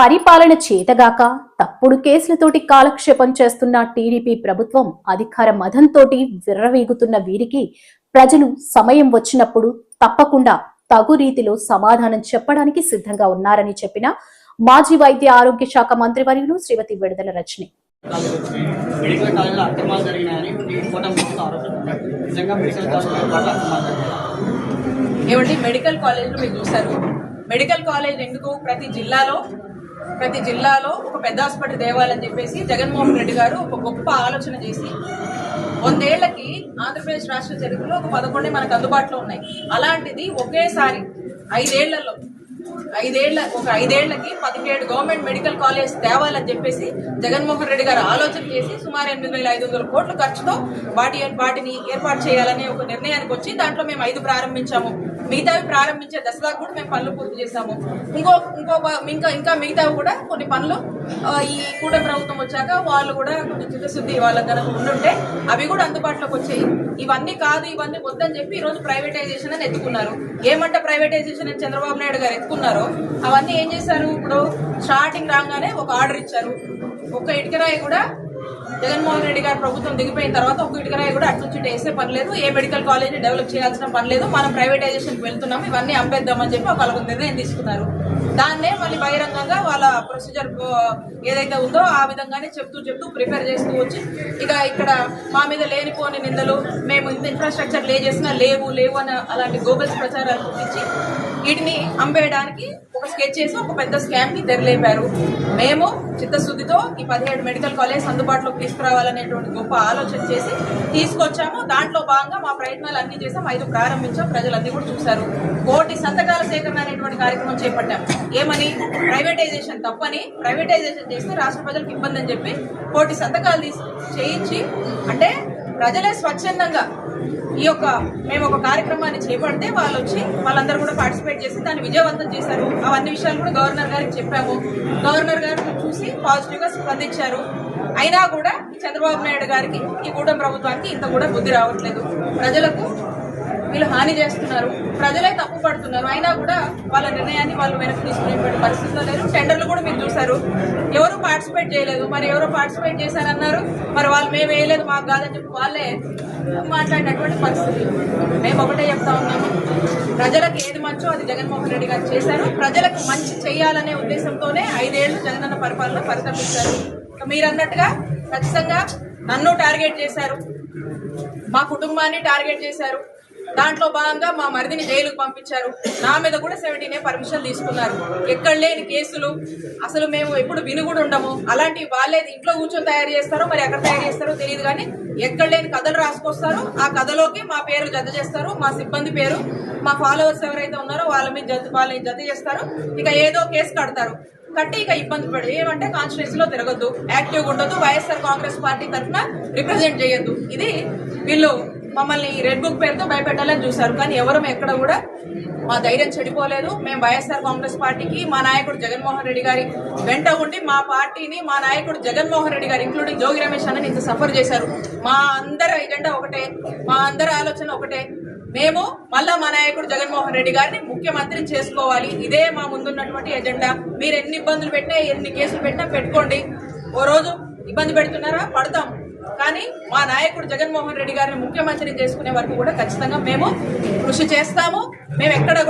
పరిపాలన చేతగాక తప్పుడు కేసులతోటి కాలక్షేపం చేస్తున్న టీడీపీ ప్రభుత్వం అధికార మదంతోటి విర్రవీగుతున్న వీరికి ప్రజలు సమయం వచ్చినప్పుడు తప్పకుండా తగు రీతిలో సమాధానం చెప్పడానికి సిద్ధంగా ఉన్నారని చెప్పిన మాజీ వైద్య ఆరోగ్య శాఖ మంత్రివర్యులు శ్రీమతి విడుదల రజని. మెడికల్ కాలేజీలో అక్రమాలు జరిగినాయని ఈ కూటమి ప్రభుత్వం ఆరోపిస్తున్నారు నిజంగా మెడికల్ కాలేజీలో పట్ల అక్రమాలు జరిగాయి ఏమండి మెడికల్ కాలేజ్లు మీరు చూశారు. మెడికల్ కాలేజ్ ఎందుకు? ప్రతి జిల్లాలో ప్రతి జిల్లాలో ఒక పెద్ద హాస్పిటల్ తేవాలని చెప్పేసి జగన్మోహన్ రెడ్డి గారు ఒక గొప్ప ఆలోచన చేసి వందేళ్ళకి ఆంధ్రప్రదేశ్ రాష్ట్ర చరిత్రలో ఒక పదకొండే మనకు అందుబాటులో ఉన్నాయి. అలాంటిది ఒకేసారి ఐదేళ్ళలో ఐదేళ్ళ ఒక ఐదేళ్ళకి పదిహేడు గవర్నమెంట్ మెడికల్ కాలేజ్ తేవాలని చెప్పేసి జగన్మోహన్ రెడ్డి గారు ఆలోచన చేసి సుమారు ఎనిమిది వేల ఐదు వందల కోట్ల ఖర్చుతో వాటి వాటిని ఏర్పాటు చేయాలనే ఒక నిర్ణయానికి వచ్చి దాంట్లో మేము ఐదు ప్రారంభించాము. మిగతావి ప్రారంభించే దశలో కూడా మేము పనులు పూర్తి చేశాము. ఇంకో ఇంకో ఇంకా ఇంకా మిగతావి కూడా కొన్ని పనులు ఈ కూటమి ప్రభుత్వం వచ్చాక వాళ్ళు కూడా కొంచెం చిత్తశుద్ధి వాళ్ళ కనుక ఉండుంటే అవి కూడా అందుబాటులోకి వచ్చాయి. ఇవన్నీ కాదు ఇవన్నీ వద్దని చెప్పి ఈరోజు ప్రైవేటైజేషన్ అని ఎత్తుకున్నారు. ఏమంటే ప్రైవేటైజేషన్ అని చంద్రబాబు నాయుడు గారు ఎత్తుకున్నారో అవన్నీ ఏం చేశారు? ఇప్పుడు స్టార్టింగ్ రాగానే ఒక ఆర్డర్ ఇచ్చారు. ఒక ఇటుకరాయి కూడా జగన్మోహన్ రెడ్డి గారు ప్రభుత్వం దిగిపోయిన తర్వాత ఒక ఇటుకరాయి కూడా అటు నుంచి వేసే పని లేదు. ఏ మెడికల్ కాలేజ్ డెవలప్ చేయాల్సిన పని లేదు. మనం ప్రైవేటైజేషన్కి వెళ్తున్నాం. ఇవన్నీ అమ్మేద్దామని చెప్పి ఒక నిర్ణయం తీసుకున్నారు. దాన్నే మళ్ళీ బహిరంగంగా వాళ్ళ ప్రొసీజర్ ఏదైతే ఉందో ఆ విధంగానే చెప్తూ చెప్తూ ప్రిపేర్ చేస్తూ వచ్చి ఇక ఇక్కడ మా మీద లేనిపోని నిందలు మేము ఇంత ఇన్ఫ్రాస్ట్రక్చర్ లే చేసినా లేవు లేవు అని అలాంటి గోబల్స్ ప్రచారాలు పుట్టించి వీటిని అమ్మేయడానికి ఒక స్కెచ్ చేసి ఒక పెద్ద స్కామ్కి తెరలేపారు. మేము చిత్తశుద్ధితో ఈ పదిహేడు మెడికల్ కాలేజ్ అందుబాటులోకి తీసుకురావాలనేటువంటి గొప్ప ఆలోచన చేసి తీసుకొచ్చాము. దాంట్లో భాగంగా మా ప్రయత్నాలు అన్ని చేసాం. ఐదు ప్రారంభించాం. ప్రజలన్నీ కూడా చూశారు. కోటి సంతకాల సేకరణ అనేటువంటి కార్యక్రమం చేపట్టాం. ఏమని? ప్రైవేటైజేషన్ తప్పని. ప్రైవేటైజేషన్ చేస్తే రాష్ట్ర ప్రజలకు ఇబ్బంది అని చెప్పి కోటి సంతకాలు తీసి చేయించి అంటే ప్రజలే స్వచ్ఛందంగా ఈ యొక్క మేము ఒక కార్యక్రమాన్ని చేపడితే వాళ్ళు వచ్చి వాళ్ళందరూ కూడా పార్టిసిపేట్ చేసి దాన్ని విజయవంతం చేశారు. అవన్నీ విషయాలు కూడా గవర్నర్ గారికి చెప్పాము. గవర్నర్ గారు చూసి పాజిటివ్గా స్పందించారు. అయినా కూడా చంద్రబాబు నాయుడు గారికి ఈ కూటమి ప్రభుత్వానికి ఇంత కూడా బుద్ధి రావట్లేదు. ప్రజలకు వీళ్ళు హాని చేస్తున్నారు. ప్రజలే తప్పు పడుతున్నారు. అయినా కూడా వాళ్ళ నిర్ణయాన్ని వాళ్ళు వెనక్కి తీసుకునేటువంటి పరిస్థితిలో లేరు. టెండర్లు కూడా మీరు చూశారు. ఎవరు పార్టిసిపేట్ చేయలేదు. మరి ఎవరో పార్టిసిపేట్ చేశారన్నారు? మరి వాళ్ళు మేము వేయలేదు మాకు కాదని చెప్పి వాళ్ళే మాట్లాడినటువంటి పరిస్థితి. మేము ఒకటే చెప్తా ఉన్నాము. ప్రజలకు ఏది మంచో అది జగన్మోహన్ రెడ్డి గారు చేశారు. ప్రజలకు మంచి చేయాలనే ఉద్దేశంతోనే ఐదేళ్ళు జగనన్న పరిపాలన పరితపించారు మీరు అన్నట్టుగా ఖచ్చితంగా నన్ను టార్గెట్ చేశారు. మా కుటుంబాన్ని టార్గెట్ చేశారు. దాంట్లో భాగంగా మా మరిదిని జైలుకు పంపించారు. నా మీద కూడా సెవెంటీనే పర్మిషన్ తీసుకున్నారు. ఎక్కడ లేని కేసులు. అసలు మేము ఎప్పుడు విని కూడా ఉండము. అలాంటి వాళ్ళే ఇంట్లో కూర్చొని తయారు చేస్తారో మరి ఎక్కడ తయారు చేస్తారో తెలియదు కానీ ఎక్కడ లేని కథలు రాసుకొస్తారు. ఆ కథలోకి మా పేరు జత చేస్తారు. మా సిబ్బంది పేరు మా ఫాలోవర్స్ ఎవరైతే ఉన్నారో వాళ్ళ మీద జత వాళ్ళని జత చేస్తారు. ఇక ఏదో కేసు కడతారు. కట్టి ఇక ఇబ్బంది పడదు ఏమంటే కాన్స్టిట్యూన్సీలో తిరగద్దు. యాక్టివ్గా ఉండదు వైఎస్ఆర్ కాంగ్రెస్ పార్టీ తరఫున రిప్రజెంట్ చేయొద్దు. ఇది వీళ్ళు మమ్మల్ని రెడ్ బుక్ పేరుతో భయపెట్టాలని చూశారు. కానీ ఎవరు ఎక్కడ కూడా మా ధైర్యం చెడిపోలేదు. మేము వైఎస్ఆర్ కాంగ్రెస్ పార్టీకి మా నాయకుడు జగన్మోహన్ రెడ్డి గారి వెంట ఉండి మా పార్టీని మా నాయకుడు జగన్మోహన్ రెడ్డి గారు ఇంక్లూడింగ్ జోగి రమేష్ అన్న ఇంత సఫర్ చేశారు. మా అందరి ఎజెండా ఒకటే. మా అందరి ఆలోచన ఒకటే. మేము మళ్ళా మా నాయకుడు జగన్మోహన్ రెడ్డి గారిని ముఖ్యమంత్రిని చేసుకోవాలి. ఇదే మా ముందున్నటువంటి ఎజెండా. మీరు ఎన్ని ఇబ్బందులు పెట్టినా ఎన్ని కేసులు పెట్టినా పెట్టుకోండి. ఓ రోజు ఇబ్బంది పెడుతున్నారా? పడతాం. కానీ మా నాయకుడు జగన్మోహన్ రెడ్డి గారిని ముఖ్యమంత్రిని చేసుకునే వరకు కూడా ఖచ్చితంగా మేము కృషి చేస్తాము. మేము ఎక్కడ కూడా